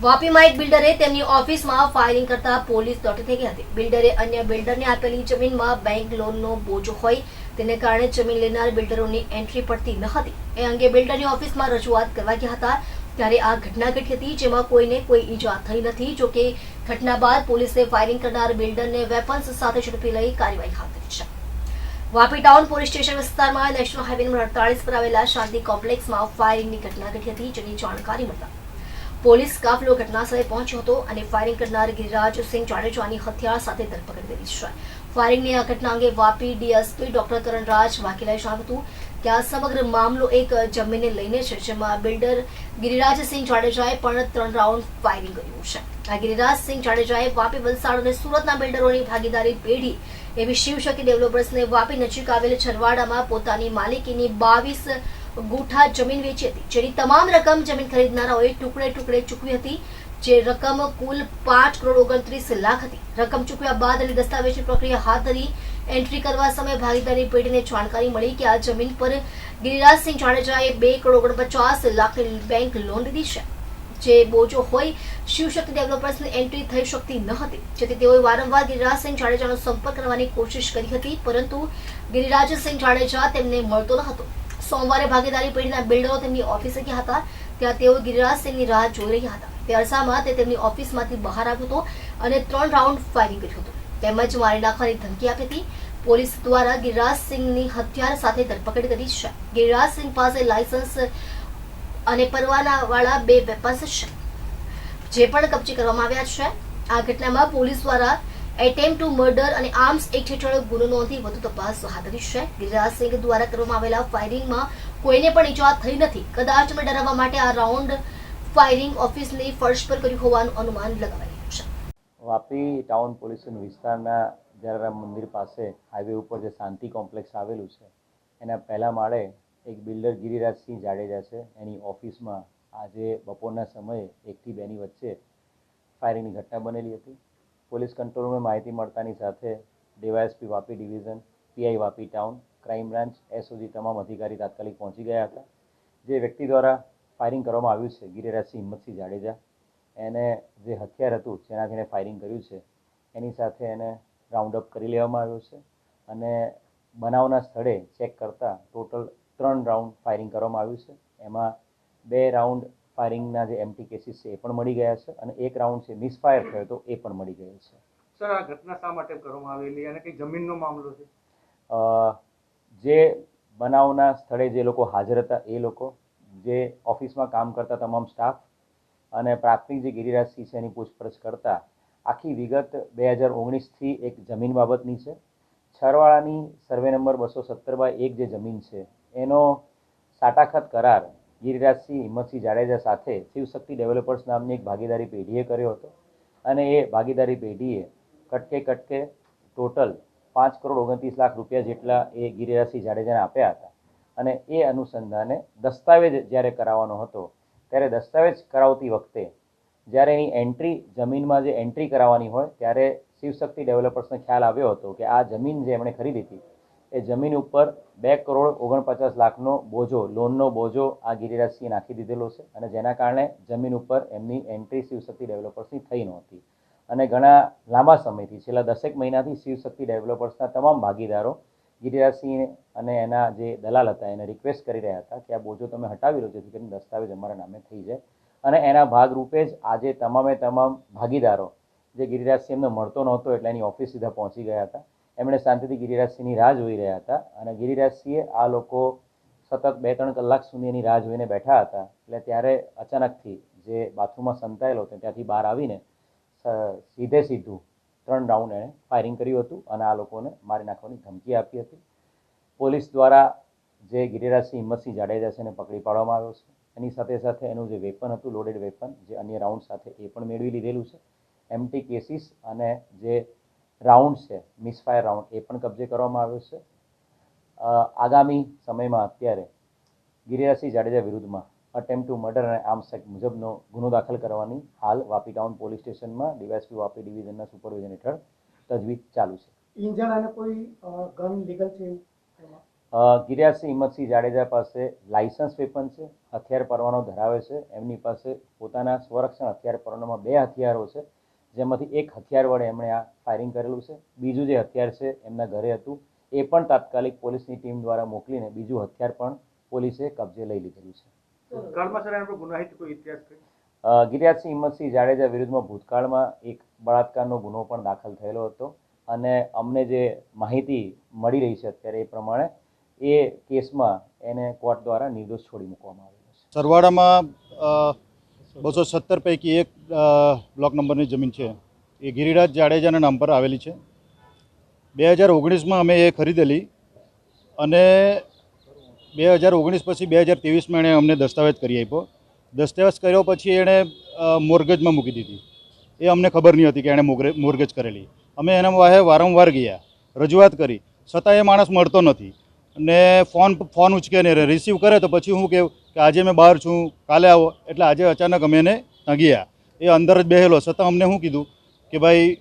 વાપીમાં એક બિલ્ડરે તેમની ઓફિસમાં ફાયરિંગ કરતા પોલીસ દોટી થઈ ગઈ હતી. બિલ્ડરે અન્ય બિલ્ડરને આપેલી જમીનમાં બેંક લોનનો બોજો હોય તેને કારણે જમીન લેનાર બિલ્ડરોની એન્ટ્રી પડતી ન હતી. એ અંગે બિલ્ડરની ઓફિસમાં રજૂઆત કરવા ગયા હતા. ત્યારે આ ઘટના ઘટી હતી જેમાં કોઈને કોઈ ઈજા થઈ નથી જોકે ઘટના બાદ પોલીસે ફાયરિંગ કરનાર બિલ્ડરને વેપન્સ સાથે ઝડપી લઈ કાર્યવાહી હાથ ધરી છે. વાપી ટાઉન પોલીસ સ્ટેશન વિસ્તારમાં નેશનલ હાઈવે નંબર અડતાલીસ પર આવેલા શાંતિ કોમ્પ્લેક્સમાં ફાયરિંગની ઘટના ઘટી હતી, જેની જાણકારી મળતા પોલીસ કાફલો ઘટનાસ્થળે પહોંચ્યો હતો અને ફાયરિંગ કરનાર ગિરિરાજસિંહ જાડેજાની હથિયાર સાથે ધરપકડ કરી છે. ફાયરિંગની આ ઘટના અંગે વાપી ડીએસપી ડોક્ટર કરણરાજ વાઘેલાએ જણાવ્યું હતું કે આ સમગ્ર મામલો એક જમીનને લઈને છે, જેમાં બિલ્ડર ગિરિરાજસિંહ જાડેજાએ પણ ત્રણ રાઉન્ડ ફાયરિંગ કર્યું છે. આ ગિરિરાજસિંહ જાડેજાએ વાપી વલસાડ અને સુરતના બિલ્ડરોની ભાગીદારી પેઢી એવી શિવશક્તિ ડેવલપર્સને વાપી નજીક આવેલ છરવાડામાં પોતાની માલિકીની બાવીસ ગુઠા જમીન વેચી હતી, જેની તમામ રકમ જમીન ખરીદનારાઓએ ટુકડે ટુકડે ચૂકવી હતી, જે રકમ કુલ પાંચ કરોડ ઓગણત્રીસ લાખ હતી. રકમ ચૂકવ્યા બાદ અને દસ્તાવેજની પ્રક્રિયા હાથ ધરી એન્ટ્રી કરવા સમયે ભાગીદારી પેઢીને જાણકારી મળી કે આ જમીન પર ગિરિરાજસિંહ જાડેજાએ બે કરોડ ઓગણપચાસ લાખની બેંક લોન લીધી છે. જે બોજો હોય, શિવશક્તિ ડેવલપર્સની એન્ટ્રી થઈ શકતી ન હતી. જેથી તેઓએ વારંવાર ગિરિરાજસિંહ જાડેજાનો સંપર્ક કરવાની કોશિશ કરી હતી, પરંતુ ગિરિરાજસિંહ જાડેજા તેમને મળતો ન હતો. સોમવારે ભાગીદારી પેઢીના બિલ્ડરો તેમની ઓફિસે ગયા હતા. ત્યાં તેઓ ગિરિરાજસિંહની રાહ જોઈ રહ્યા હતા. તે અરસામાં તે તેમની ઓફિસમાંથી બહાર આવ્યો હતો અને ત્રણ રાઉન્ડ ફાયરિંગ કર્યું હતું. તેમજ મારી નાખવાની ધમકી આપી હતી. પોલીસ દ્વારા ગિરિરાજસિંહની હથિયાર સાથે ધરપકડ કરી છે. ગિરિરાજસિંહ પાસે લાયસન્સ અને પરવાનાવાળા બે વેપન્સ છે. જે પણ કબજે કરવામાં આવ્યા છે. આ ઘટનામાં પોલીસ દ્વારા એટેમ્પ ટુ મર્ડર અને આર્મ્સ એક્ટ હેઠળ ગુનો નોંધી વધુ તપાસ હાથ ધરી છે. ગિરિરાજસિંહ દ્વારા કરવામાં આવેલા ફાયરિંગમાં કોઈને પણ ઈજા થઈ નથી. કદાચ ડરાવવા માટે આ રાઉન્ડ ફાયરિંગ ઓફિસની ફર્શ પર કર્યું હોવાનું અનુમાન લગાવાઈ છે. વાપી ટાઉન પોલીસ વિસ્તારના જલારામ મંદિર પાસે હાઈવે ઉપર જે શાંતિ કોમ્પ્લેક્સ આવેલું છે, એના પહેલા માળે એક બિલ્ડર ગિરિરાજસિંહ જાડેજા છે. એની ઓફિસમાં આજે બપોરના સમયે એકથી બેની વચ્ચે ફાયરિંગની ઘટના બનેલી હતી. પોલીસ કંટ્રોલ માહિતી મળતાની સાથે DYSP Vapi division, PI Vapi town, crime branch, SOG તમામ અધિકારી તાત્કાલિક પહોંચી ગયા હતા. જે વ્યક્તિ દ્વારા ફાયરિંગ કરવામાં આવ્યું છે, ગિરિરાજસિંહ હિંમતસિંહ જાડેજા. એને જે હથિયાર હતું, જેનાથી એને ફાયરિંગ કર્યું છે, એની સાથે એને રાઉન્ડ અપ કરી લેવામાં આવ્યો છે અને બનાવના સ્થળે ચેક કરતાં ટોટલ ત્રણ રાઉન્ડ ફાયરિંગ કરવામાં આવ્યું છે. એમાં બે રાઉન્ડ ફાયરિંગના જે એમટી કેસીસ છે એ પણ મળી ગયા છે અને એક રાઉન્ડ છે મિસફાયર થયો તો એ પણ મળી ગયો છે. સર આ ઘટના શા માટે કરવામાં આવેલી? અને કઈ જમીનનો મામલો છે? જે બનાવના સ્થળે જે લોકો હાજર હતા એ લોકો જે ઓફિસમાં કામ કરતા તમામ સ્ટાફ અને પ્રાથમિક જે ગિરિરાજસિંહ છે એની પૂછપરછ કરતા આખી વિગત બે હજાર ઓગણીસથી એક જમીન બાબતની છે. છરવાળાની સર્વે નંબર બસો સત્તર બાય એક જે જમીન છે એનો સાટાખત કરાર ગિરિરાજસિંહ હિંમતસિંહ જાડેજા સાથે શિવશક્તિ ડેવલપર્સ નામની એક ભાગીદારી પેઢીએ કર્યો હતો. અને એ ભાગીદારી પેઢીએ કટકે કટકે ટોટલ પાંચ કરોડ ઓગણત્રીસ લાખ રૂપિયા જેટલા એ ગિરિરાજસિંહ જાડેજાને આપ્યા હતા. અને એ અનુસંધાને દસ્તાવેજ જ્યારે કરાવવાનો હતો, ત્યારે દસ્તાવેજ કરાવતી વખતે જ્યારે એની એન્ટ્રી જમીનમાં જે એન્ટ્રી કરાવવાની હોય, ત્યારે શિવશક્તિ ડેવલપર્સને ખ્યાલ આવ્યો હતો કે આ જમીન જે એમણે ખરીદી હતી એ જમીન ઉપર બે કરોડ ઓગણપચાસ લાખનો બોજો લોનનો બોજો આ ગિરિરાજસિંહે નાખી દીધેલો છે અને જેના કારણે જમીન ઉપર એમની એન્ટ્રી શિવશક્તિ ડેવલપર્સની થઈ નહોતી. અને ઘણા લાંબા સમયથી, છેલ્લા દસેક મહિનાથી શિવશક્તિ ડેવલપર્સના તમામ ભાગીદારો ગિરિરાજસિંહ અને એના જે દલાલ હતા, એને રિક્વેસ્ટ કરી રહ્યા હતા કે આ બોજો તમે હટાવી લો, જેથી કરીને દસ્તાવેજ અમારા નામે થઈ જાય. અને એના ભાગરૂપે જ આજે તમામે તમામ ભાગીદારો, જે ગિરિરાજસિંહ એમને મળતો નહોતો એટલે એની ઓફિસ સીધા પહોંચી ગયા હતા. એમણે શાંતિથી ગિરિરાજસિંહની રાહ જોઈ રહ્યા હતા અને ગિરિરાજસિંહે આ લોકો સતત બે ત્રણ કલાક સુધી એની રાહ જોઈને બેઠા હતા. એટલે ત્યારે અચાનકથી જે બાથરૂમમાં સંતાયેલો હતો, ત્યાંથી બહાર આવીને સીધે સીધું ત્રણ રાઉન્ડ એણે ફાયરિંગ કર્યું હતું અને આ લોકોને મારી નાખવાની ધમકી આપી હતી. પોલીસ દ્વારા જે ગિરિરાજસિંહ હિંમતસિંહ જાડેજા છે એને પકડી પાડવામાં આવ્યો છે. એની સાથે સાથે એનું જે વેપન હતું, લોડેડ વેપન, જે અન્ય રાઉન્ડ સાથે એ પણ મેળવી લીધેલું છે. એમટી કેસીસ અને જે રાઉન્ડ છે મિસફાયર રાઉન્ડ એ પણ કબજે કરવામાં આવ્યો છે. આગામી સમયમાં અત્યારે ગિરિરાજસિંહ જાડેજા વિરુદ્ધમાં અટેમ્પ ટુ મર્ડર અને આર્મ્સ એક્ટ મુજબનો ગુનો દાખલ કરવાની હાલ વાપી ટાઉન પોલીસ સ્ટેશનમાં ડીવાયસપી વાપી ડિવિઝનના સુપરવિઝન હેઠળ તજવીજ ચાલુ છે. ઇંજણ અને કોઈ ગન લીગલ છે ગિરિરાજસિંહ હિંમતસિંહ જાડેજા પાસે લાયસન્સ વેપન છે હથિયાર પરવાનો ધરાવે છે એમની પાસે પોતાના સ્વરક્ષણ હથિયાર પરવાનામાં બે હથિયારો છે જેમાંથી એક હથિયાર વડે એમણે આ ફાયરિંગ કરેલું છે. બીજું જે હથિયાર છે એમના ઘરે હતું. એ પણ તાત્કાલિક પોલીસની ટીમ દ્વારા મોકલીને બીજું હથિયાર પણ પોલીસે કબજે લઈ લીધેલું છે. ગિરિરાજસિંહ હિંમતસિંહ જાડેજા વિરુદ્ધમાં ભૂતકાળમાં એક બળાત્કારનો ગુનો પણ દાખલ થયેલો હતો અને અમને જે માહિતી મળી રહી છે અત્યારે એ પ્રમાણે એ કેસમાં એને કોર્ટ દ્વારા નિર્દોષ છોડી મૂકવામાં આવેલો છે. સરવાળામાં બસો સત્તર પૈકી એક બ્લોક નંબરની જમીન છે. એ ગિરિરાજ જાડેજાના નામ પર આવેલી છે. બે હજાર ઓગણીસમાં અમે એ ખરીદેલી અને બે હજાર ઓગણીસ પછી બે હજાર ત્રેવીસમાં એણે અમને દસ્તાવેજ કરી આપ્યો. દસ્તાવેજ કર્યો પછી એણે મોર્ગેજમાં મૂકી દીધી. એ અમને ખબર નહીં હતી કે એણે મોર્ગેજ કરેલી. અમે એના વાહે વારંવાર ગયા, રજૂઆત કરી. છતાં એ માણસ મળતો નથી. ને ફોન ફોન ઉચકે ને રિસીવ કરે તો પછી હું કહું કે આજે મેં બહાર છું કાલે આવો. એટલે આજે અચાનક અમે એને ત્યાં ગયા એ અંદર જ બેહેલો. છતાં અમને શું કીધું કે ભાઈ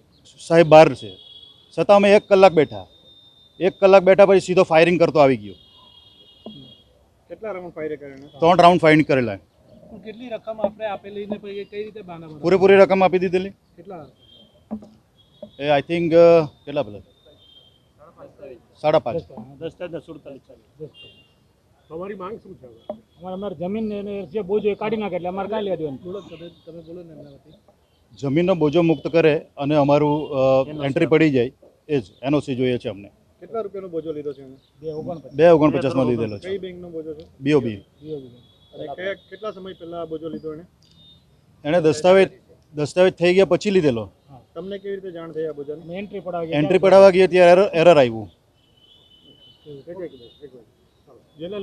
સાહેબ બહાર છે. છતાં અમે એક કલાક બેઠા. એક કલાક બેઠા પછી સીધો ફાયરિંગ કરતો આવી ગયો. કેટલા રાઉન્ડ ફાયર ત્રણ રાઉન્ડ ફાયરિંગ કરેલા. કેટલી રકમ આપણે આપેલી ને પછી કઈ રીતે પૂરેપૂરી રકમ આપી દીધેલી? કેટલા? એ આઈ થિંક કેટલા પેલા સાડા પાંચ. તમારી માંગ શું છે અમારે અમારે જમીન એને જે બોજો એ કાઢી નાખે એટલે અમારે કાંઈ લેવા દેવાનું. તમે તમે બોલો ને. જમીનનો બોજો મુક્ત કરે અને અમારું એન્ટ્રી પડી જાય એ જ એનઓસી જોઈએ છે અમને. કેટલા રૂપિયાનો બોજો લીધો છે એને? બે ઓગણપચાસ. બે ઓગણપચાસમાં લીધેલો છે. કઈ બેંકનો બોજો છે? BOB BOB. અને કેટલા સમય પહેલા આ બોજો લીધો એને? એણે દસ્તાવેજ દસ્તાવેજ થઈ ગયા પછી લીધેલો. તમને કેવી રીતે જાણ થઈ આ બોજાની? એન્ટ્રી પડાવી એન્ટ્રી પડાવવા ગઈ ત્યારે એરર એરર આવ્યું એક એક મિનિટ, એક મિનિટ.